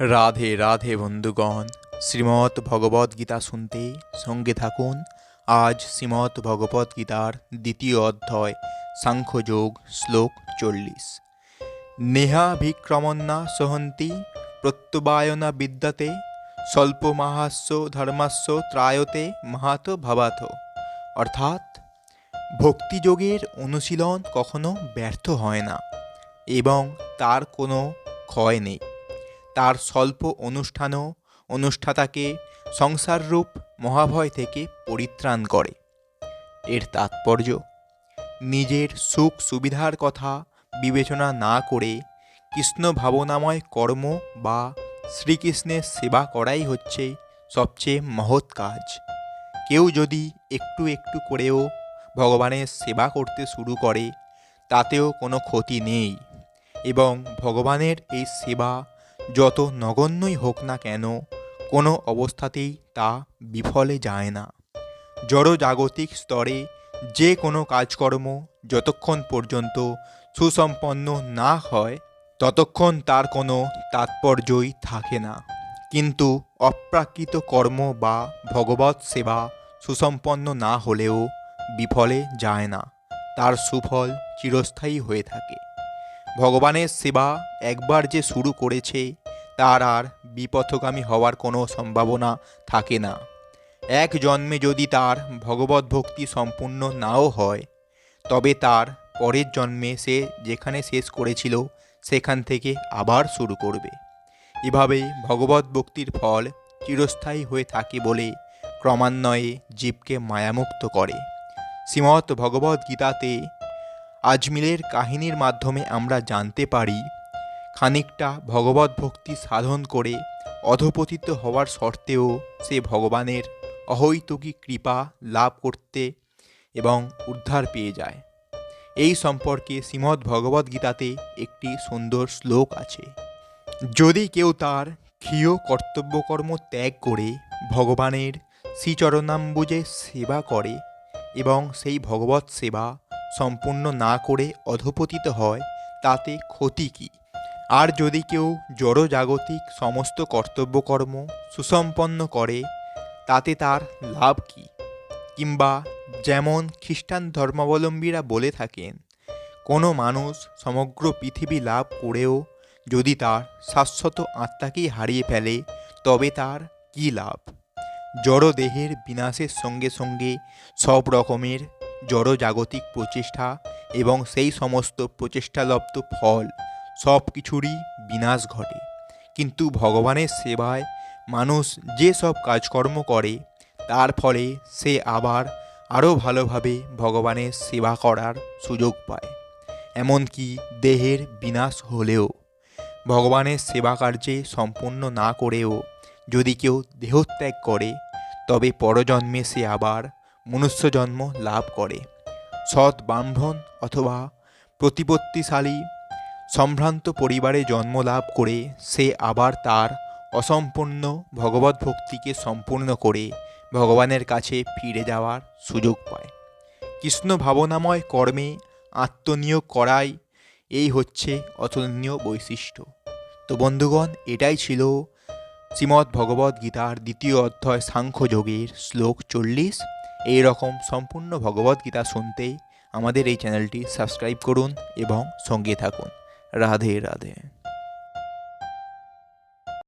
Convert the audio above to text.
রাধে রাধে বন্ধুগণ, শ্রীমৎ ভগবদ গীতা শুনতে সঙ্গে থাকুন। আজ শ্রীমৎ ভগবদ গীতার দ্বিতীয় অধ্যায়, সাংখ্যযোগ, শ্লোক চল্লিশ। নেহাভিক্রমণা সহন্তি প্রত্যবায়না বিদ্যাতে স্বল্প মাহাস্য ধর্মাস্য ত্রায়তে মাহাত ভাবাত। অর্থাৎ, ভক্তিযোগের অনুশীলন কখনো ব্যর্থ হয় না, এবং তার কোনো ক্ষয় নেই। তার স্বল্প অনুষ্ঠানও অনুষ্ঠাতাকে সংসাররূপ মহাভয় থেকে পরিত্রাণ করে। এর তাৎপর্য, নিজের সুখ সুবিধার কথা বিবেচনা না করে কৃষ্ণ ভাবনাময় কর্ম বা শ্রীকৃষ্ণের সেবা করাই হচ্ছে সবচেয়ে মহৎ কাজ। কেউ যদি একটু একটু করেও ভগবানের সেবা করতে শুরু করে, তাতেও কোনো ক্ষতি নেই এবং ভগবানের এই সেবা যত নগণ্যই হোক না কেন, কোনো অবস্থাতেই তা বিফলে যায় না। জড়জাগতিক স্তরে যে কোনো কাজকর্ম যতক্ষণ পর্যন্ত সুসম্পন্ন না হয়, ততক্ষণ তার কোনো তাৎপর্যই থাকে না। কিন্তু অপ্রাকৃত কর্ম বা ভগবত সেবা সুসম্পন্ন না হলেও বিফলে যায় না। তার সুফল চিরস্থায়ী হয়ে থাকে। ভগবানের সেবা একবার যে শুরু করেছে, তার আর বিপথগামী হওয়ার কোনো সম্ভাবনা থাকে না। এক জন্মে যদি তার ভগবত ভক্তি সম্পূর্ণ নাও হয়, তবে তার পরের জন্মে সে যেখানে শেষ করেছিল, সেখান থেকে আবার শুরু করবে। এভাবে ভগবত ভক্তির ফল চিরস্থায়ী হয়ে থাকে বলে ক্রমান্বয়ে জীবকে মায়ামুক্ত করে। শ্রীমৎ ভগবদ্ গীতাতে আজমিরের কাহিনীর মাধ্যমে আমরা জানতে পারি, খানিকটা ভগবত ভক্তি সাধন করে অধপতিত হওয়ার সত্ত্বেও সে ভগবানের অহৈতুকী কৃপা লাভ করতে এবং উদ্ধার পেয়ে যায়। এই সম্পর্কে শ্রীমদ্ ভগবদ্ গীতাতে একটি সুন্দর শ্লোক আছে। যদি কেউ তার ক্ষীয় কর্তব্যকর্ম ত্যাগ করে, ভগবানের শ্রীচরণাম্বুজে সেবা করে এবং সেই ভগবৎ সেবা সম্পূর্ণ না করে অধপতিত হয়, তাতে ক্ষতি কী? আর যদি কেউ জড়জাগতিক সমস্ত কর্তব্যকর্ম সুসম্পন্ন করে, তাতে তার লাভ কী? কিংবা যেমন খ্রিস্টান ধর্মাবলম্বীরা বলে থাকেন, কোনো মানুষ সমগ্র পৃথিবী লাভ করেও যদি তার শাশ্বত আত্মাকেই হারিয়ে ফেলে, তবে তার কী লাভ? জড় দেহের বিনাশের সঙ্গে সঙ্গে সব রকমের জড়জাগতিক প্রচেষ্টা এবং সেই সমস্ত প্রচেষ্টালব্ধ ফল সব কিছুরই বিনাশ ঘটে। কিন্তু ভগবানের সেবায় মানুষ যে সব কাজকর্ম করে, তার ফলে সে আবার আরও ভালোভাবে ভগবানের সেবা করার সুযোগ পায়। এমনকি দেহের বিনাশ হলেও, ভগবানের সেবা কার্যে সম্পূর্ণ না করেও যদি কেউ দেহত্যাগ করে, তবে পরজন্মে সে আবার মনুষ্য জন্ম লাভ করে। সৎ ব্রাহ্মণ অথবা প্রতিপত্তিশালী সম্ভ্রান্ত পরিবারে জন্ম লাভ করে, সে আবার তার অসম্পূর্ণ ভগবত ভক্তিকে সম্পূর্ণ করে ভগবানের কাছে ফিরে যাওয়ার সুযোগ পায়। কৃষ্ণ ভাবনাময় কর্মে আত্মনিয়োগ করাই এই হচ্ছে অতুলনীয় বৈশিষ্ট্য। তো বন্ধুগণ, এটাই ছিল শ্রীমদ্ ভগবদ্ গীতার দ্বিতীয় অধ্যায় সাংখ্যযোগের শ্লোক চল্লিশ। এই রকম সম্পূর্ণ ভগবদ্গীতা শুনতে আমাদের এই চ্যানেলটি সাবস্ক্রাইব করুন এবং সঙ্গে থাকুন। রাধে রাধে।